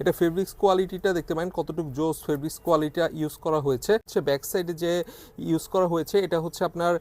এটা ফেব্রিক্স কোয়ালিটিটা দেখতে পারেন, কতটুকু জোস ফেব্রিক্স কোয়ালিটিটা ইউজ করা হয়েছে। হচ্ছে ব্যাক সাইডে যে ইউজ করা হয়েছে, এটা হচ্ছে আপনার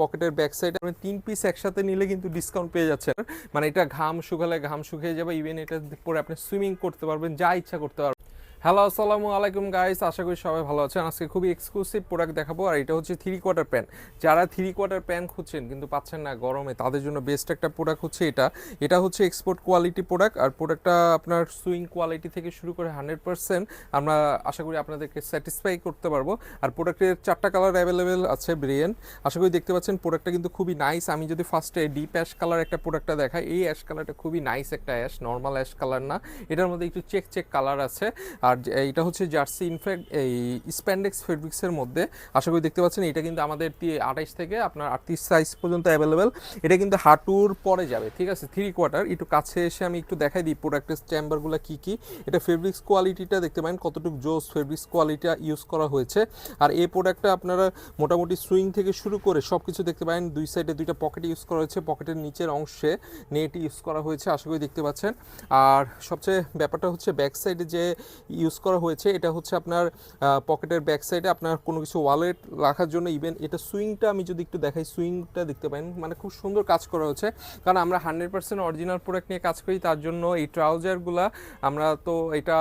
পকেটের ব্যাক সাইডে আপনি তিন পিস একসাথে নিলে কিন্তু ডিসকাউন্ট পেয়ে যাচ্ছেন। মানে এটা ঘাম শুকালে ঘাম শুকিয়ে যাবে ইভেন এটা পরে আপনি সুইমিং করতে পারবেন, যা ইচ্ছা করতে পারবেন। হ্যালো আসসালামু আলাইকুম গাইস আশা করি সবাই ভালো আছেন। আজকে খুবই এক্সক্লুসিভ প্রোডাক্ট দেখাবো, আর এটা হচ্ছে থ্রি কোয়ার্টার প্যান্ট যারা থ্রি কোয়ার্টার প্যান্ট খুঁজছেন কিন্তু পাচ্ছেন না গরমে, তাদের জন্য বেস্ট একটা প্রোডাক্ট হচ্ছে এটা। এটা হচ্ছে এক্সপোর্ট কোয়ালিটি প্রোডাক্ট আর প্রোডাক্টটা আপনার সুইং কোয়ালিটি থেকে শুরু করে হান্ড্রেড পার্সেন্ট আমরা আশা করি আপনাদেরকে স্যাটিসফাই করতে পারব। আর প্রোডাক্টের চারটা কালার অ্যাভেলেবেল আছে ব্রিয়েন আশা করি দেখতে পাচ্ছেন প্রোডাক্টটা কিন্তু খুবই নাইস আমি যদি ফার্স্টে ডিপ অ্যাশ কালার একটা প্রোডাক্টটা দেখাই, এই অ্যাশ কালারটা খুবই নাইস একটা অ্যাশ নর্মাল অ্যাশ কালার না। এটার মধ্যে একটু চেক চেক কালার আছে। আর যে- এটা হচ্ছে জার্সি ইনফ্যাক্ট এই স্প্যান্ডেক্স ফেব্রিক্সের মধ্যে। আশা করি দেখতে পাচ্ছেন, এটা কিন্তু আমাদের আঠাইশ থেকে আপনার আটত্রিশ সাইজ পর্যন্ত অ্যাভেলেবেল এটা কিন্তু হাঁটুর পরে যাবে, ঠিক আছে? থ্রি কোয়ার্টার একটু কাছে এসে আমি একটু দেখাই দিই প্রোডাক্টের চেম্বারগুলো কী কী। এটা ফেব্রিক্স কোয়ালিটিটা দেখতে পারেন, কতটুকু জোস ফেব্রিক্স কোয়ালিটিটা ইউজ করা হয়েছে। আর এই প্রোডাক্টটা আপনারা মোটামুটি সুইং থেকে শুরু করে সব কিছু দেখতে পারেন, দুই সাইডে দুইটা পকেট ইউজ করা হয়েছে পকেটের নিচের অংশে নেট ইউজ করা হয়েছে, আশা করি দেখতে পাচ্ছেন। আর সবচেয়ে ব্যাপারটা হচ্ছে ব্যাক সাইডে যে ইউজ করা হয়েছে, এটা হচ্ছে আপনার পকেটের ব্যাক সাইডে আপনার কোনো কিছু ওয়ালেট রাখার জন্য ইভেন এটা সুইংটা আমি যদি একটু দেখাই, সুইংটা দেখতে পারেন মানে খুব সুন্দর কাজ করা হয়েছে। কারণ আমরা হান্ড্রেড পার্সেন্ট অরিজিনাল প্রোডাক্ট নিয়ে কাজ করি, তার জন্য এই ট্রাউজারগুলা আমরা তো এটা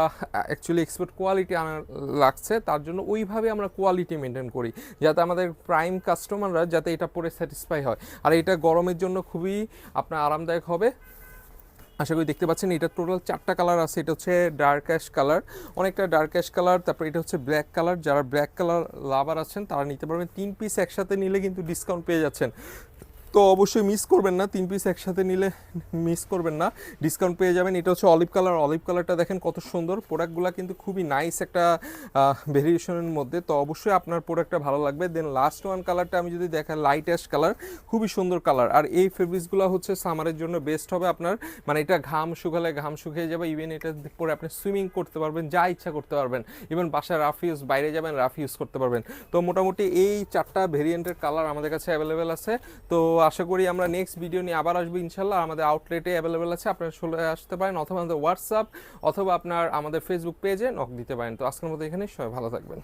অ্যাকচুয়ালি এক্সপোর্ট কোয়ালিটি আনার লাগছে, তার জন্য ওইভাবে আমরা কোয়ালিটি মেনটেন করি, যাতে আমাদের প্রাইম কাস্টমাররা যাতে এটা পরে স্যাটিসফাই হয়। আর এটা গরমের জন্য খুবই আপনার আরামদায়ক হবে। আশা করি দেখতে পাচ্ছেন, এটা টোটাল চারটা কালার আছে। এটা হচ্ছে ডার্ক অ্যাশ কালার অনেকটা ডার্ক অ্যাশ কালার তারপর এটা হচ্ছে ব্ল্যাক কালার যারা ব্ল্যাক কালার লাভার আছেন, তারা নিতে পারবেন। তিন পিস একসাথে নিলে কিন্তু ডিসকাউন্ট পেয়ে যাচ্ছেন। তো অবশ্যই মিস করবেন না। তিন পিস একসাথে নিলে মিস করবেন না। ডিসকাউন্ট পেয়ে যাবেন। এটা হচ্ছে অলিভ কালার অলিভ কালারটা দেখেন কত সুন্দর। প্রোডাক্টগুলো কিন্তু খুবই নাইস একটা ভেরিয়েশনের মধ্যে। তো অবশ্যই আপনার প্রোডাক্টটা ভালো লাগবে। দেন লাস্ট ওয়ান কালারটা আমি যদি দেখা লাইট অ্যাশ কালার খুবই সুন্দর কালার আর এই ফেব্রিক্সগুলো হচ্ছে সামারের জন্য বেস্ট হবে আপনার। মানে এটা ঘাম শুকালে ঘাম শুকিয়ে যাবে। ইভেন এটা পরে আপনি সুইমিং করতে পারবেন, যা ইচ্ছা করতে পারবেন। ইভেন বাসায় রাফ ইউজ বাইরে যাবেন রাফ ইউজ করতে পারবেন। তো মোটামুটি এই চারটা ভেরিয়েন্টের কালার আমাদের কাছে অ্যাভেলেবেল আছে। তো আশা করি আমরা নেক্সট ভিডিও নিয়ে আবার আসব ইনশাল্লাহ। আমাদের আউটলেটে অ্যাভেলেবেল আছে, আপনারা চলে আসতে পারেন, অথবা আমাদের হোয়াটসঅ্যাপ অথবা আপনার আমাদের ফেসবুক পেজে নক দিতে পারেন। তো আজকের মতো এখানে সবাই ভালো থাকবেন।